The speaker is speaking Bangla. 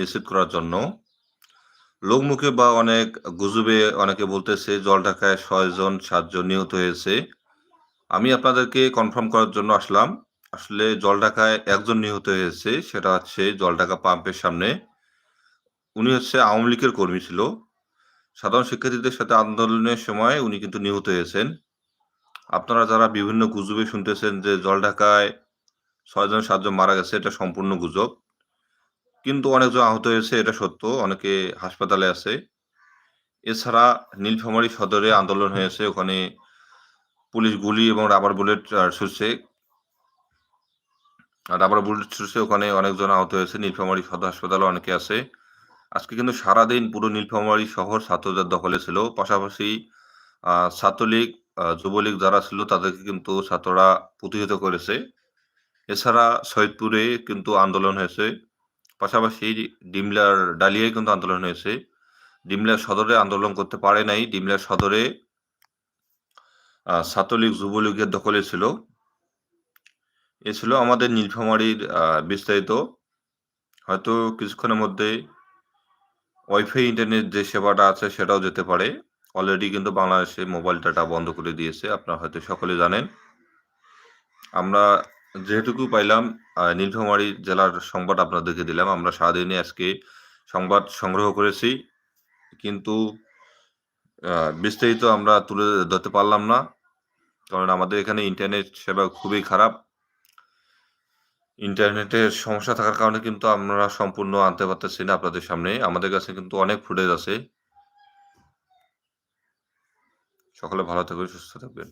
নিশ্চিত করার জন্য। লোকমুখে বা অনেক গুজবে অনেকে বলতেছে, জল ঢাকায় ছয়জন সাতজন নিহত হয়েছে। আমি আপনাদেরকে কনফার্ম করার জন্য আসলাম। আসলে জল ঢাকায় একজন নিহত হয়েছে, সেটা হচ্ছে জল ঢাকা পাম্পের সামনে। উনি হচ্ছে আওয়ামী লীগের কর্মী ছিল। সাধারণ শিক্ষার্থীদের সাথে আন্দোলনের সময় উনি কিন্তু নিহত হয়েছেন। আপনারা যারা বিভিন্ন গুজবে শুনতেছেন যে জল ঢাকায় ছয়জন সাতজন মারা গেছে, এটা সম্পূর্ণ গুজব। কিন্তু অনেকজন আহত হয়েছে এটা সত্য। অনেকে হাসপাতালে আছে। এছাড়া নীলফামারী সদরে আন্দোলন হয়েছে। ওখানে পুলিশ গুলি এবং রাবার বুলেট ছুটছে রাবার বুলেট ছুটছে ওখানে অনেকজন আহত হয়েছে। নীলফামারী সদর হাসপাতালে অনেকে আছে। আজকে কিন্তু সারাদিন পুরো নীলফামারী শহর ছাত্রদের দখলে ছিল। পাশাপাশি ছাত্রলীগ যুবলীগ যারা ছিল তাদেরকে কিন্তু ছাত্ররা প্রতিহত করেছে। এছাড়া সৈয়দপুরে কিন্তু আন্দোলন হয়েছে। পাশাপাশি ডিমলার ডালিয়ায় কিন্তু আন্দোলন হয়েছে। ডিমলার সদরে আন্দোলন করতে পারে নাই। ডিমলার সদরে ছাত্রলীগ যুবলীগের দখলে ছিল। এ ছিল আমাদের নীলফামারীর বিস্তারিত। হয়তো কিছুক্ষণের মধ্যে ওয়াইফাই ইন্টারনেট যে সেবাটা আছে সেটাও যেতে পারে। অলরেডি কিন্তু বাংলাদেশে মোবাইল ডাটা বন্ধ করে দিয়েছে। আপনারা হয়তো সকলে জানেন। আমরা যেটুকু পাইলাম নীলফামারী জেলার সংবাদ আপনাদেরকে দিলাম। আমরা সারাদিনে আজকে সংবাদ সংগ্রহ করেছি। কিন্তু বিস্তারিত আমরা তুলে ধরতে পারলাম না। কারণ আমাদের এখানে ইন্টারনেট সেবা খুবই খারাপ। ইন্টারনেটের সমস্যা থাকার কারণে কিন্তু আমরা সম্পূর্ণ আনতে পারতেছি না আপনাদের সামনে। আমাদের কাছে কিন্তু অনেক ফুটেজ আছে। সকলে ভালো থাকবেন, সুস্থ থাকবেন।